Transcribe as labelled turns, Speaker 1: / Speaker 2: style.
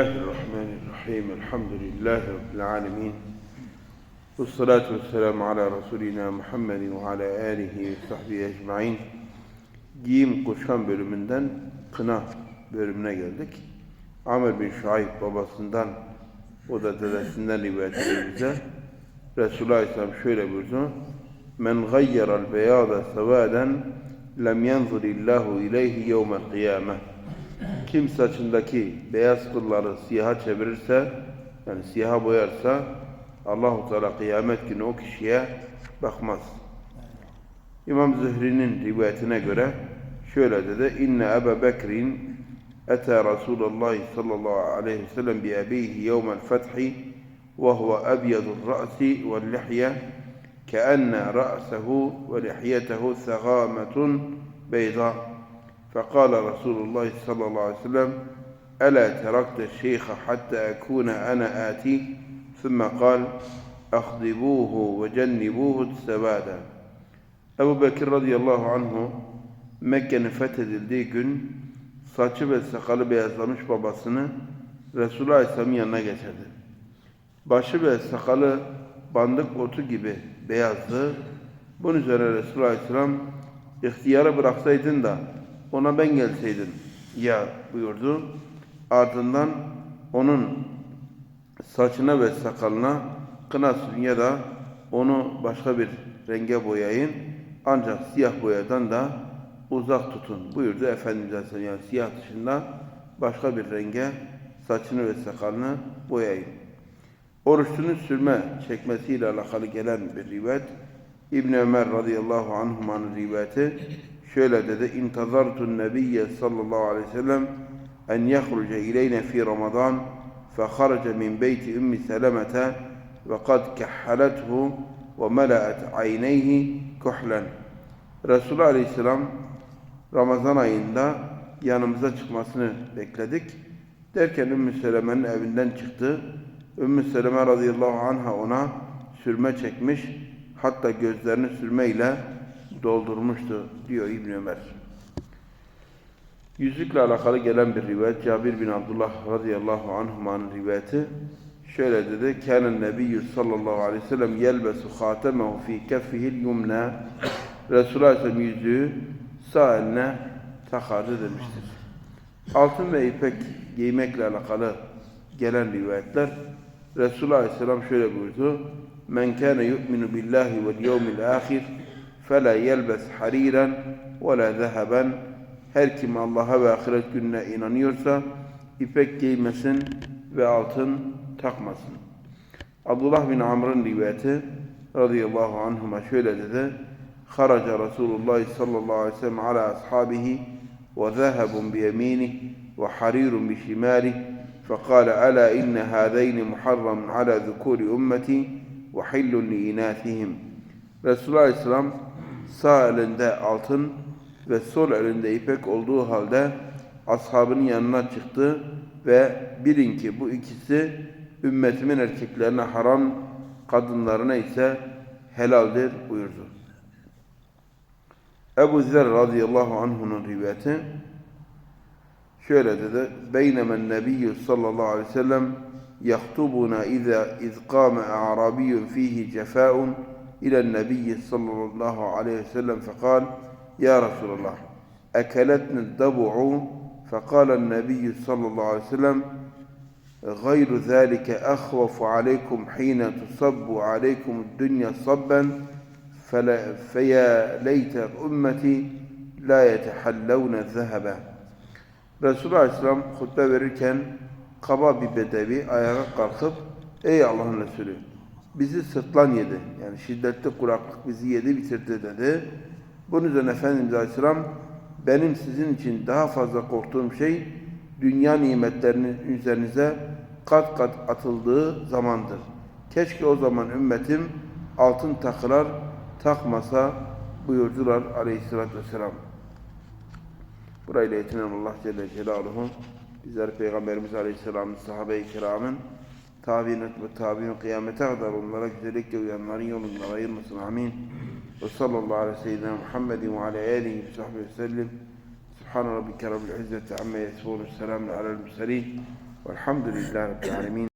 Speaker 1: Bismillahirrahmanirrahim. Elhamdülillahi Rabbil alemin. Ve salatu ve selamu ala Resulina Muhammedin ve ala alihi ve sahbihi ecmain. Giyim kuşan bölümünden kına bölümüne geldik. Amr bin Şuayb babasından, o da dedesinden rivayet ediyor bize. Resulullah Aleyhisselam şöyle buyurdu. Men gayyeral beyada sevaden lem yanzur illahu ileyhi yevmel kıyameh. Kim saçındaki beyaz kılları siyaha çevirirse, yani siyaha boyarsa, Allahu Teala kıyamet günü o kişiye bakmaz. İmam Zühri'nin rivayetine göre şöyle dedi. İnne Ebu Bekir'in ete Resulullah sallallahu aleyhi ve sellem bi abihi yevmel fethi ve huve ebyadul ra'si vel lihye كأن رأسه ولحيته ثغامة بيضاء فقال رسول الله صلى الله عليه وسلم ألا تركت الشيخ حتى أكون أنا آتي ثم قال أخضبوه وجنبوه السواد Ebu Bekir radıyallahu anhu Mekke'nin fethedildiği gün saçı ve sakalı beyazlamış babasını Resulullah Aleyhisselam'ın yanına getirdi. Başı ve sakalı bandık otu gibi beyazdı. Bunun üzerine Resulullah Aleyhisselam ihtiyarı bıraksaydın da ona ben gelseydim ya buyurdu. Ardından onun saçına ve sakalına kına ya da onu başka bir renge boyayın. Ancak siyah boyadan da uzak tutun buyurdu Efendimiz Aleyhisselam. Yani siyah dışında başka bir renge saçını ve sakalını boyayın. Oruçlunun sürme çekmesiyle alakalı gelen bir rivayet İbn Ömer radıyallahu anhumanın rivayeti şöyle dedi. İntazartun nebiyye sallallahu aleyhi ve sellem en yehruce ileyne fi Ramazan fe haraca min beyti ümmi selemete ve kad kehhalethu ve melaet ayneyhi kuhlen. Resulullah aleyhisselam Ramazan ayında yanımıza çıkmasını bekledik. Derken Ümmü Seleme'nin evinden çıktı. Ümmü Seleme radıyallahu anha ona sürme çekmiş. Hatta gözlerini sürmeyle doldurmuştu diyor İbn Ömer. Yüzükle alakalı gelen bir rivayet Cabir bin Abdullah radıyallahu anhumanın rivayeti şöyle dedi. Kânen nebiyyü sallallahu aleyhi ve sellem yelbesu khâtemehu fî keffihil yumna Resulullah Aleyhisselam yüzüğü sağ eline takardı demiştir. Altın ve ipek giymekle alakalı gelen rivayetler Resulullah Aleyhisselam şöyle buyurdu. Men kâne yu'minu billahi vel yevmil âhir فَلَا يَلْبَسْ حَر۪يرًا وَلَا ذَهَبًا Her kim Allah'a ve ahiret gününe inanıyorsa ipek giymesin ve altın takmasın. Abdullah bin Amr'ın rivayeti radıyallahu anhuma şöyle dedi. Haraca Resulullah sallallahu aleyhi ve sellem ala ashabihi ve zehebun bi yemini ve harirun bi şimali فقال ألا إن هذين محرم على ذكور أمتي وحل لإناثهم Resulullah Aleyhisselam sağ elinde altın ve sol elinde ipek olduğu halde ashabının yanına çıktı ve bilin ki bu ikisi ümmetimin erkeklerine haram, kadınlarına ise helaldir buyurdu. Ebu Zer radıyallahu anh'unun rivayeti şöyle dedi. Beynemen nebiyyü sallallahu aleyhi ve sellem yahtubuna iza iz qame a'rabiyyun fihi cefa'un إلى النبي صلى الله عليه وسلم فقال يا رسول الله أكلتني الضبع فقال النبي صلى الله عليه وسلم غير ذلك أخوف عليكم حين تصب عليكم الدنيا صبا فلا فيا ليت أمتي لا يتحلون الذهب Resulullah Aleyhisselam hutbe verirken kaba bir bedevi ayağa kalkıp Ey Allah'ın Resulü bizi sırtlan yedi. Yani şiddetli kuraklık bizi yedi bitirdi dedi. Bunun üzerine Efendimiz Aleyhisselam benim sizin için daha fazla korktuğum şey dünya nimetlerinin üzerinize kat kat atıldığı zamandır. Keşke o zaman ümmetim altın takılar takmasa buyurdular aleyhissalatü vesselam. Burayla yetinen Allah Celle Celaluhu bizler Peygamberimiz Aleyhisselam'ın sahabe-i kiramın تابين والتابعين قيامة تغدر الملك ذلك ويا مريم الغير مسمعين وصلى الله على سيدنا محمد وعلى آله وصحبه وسلم. سبحان ربك رب العزة عما يسفون السلام على المرسلين. والحمد لله رب العالمين.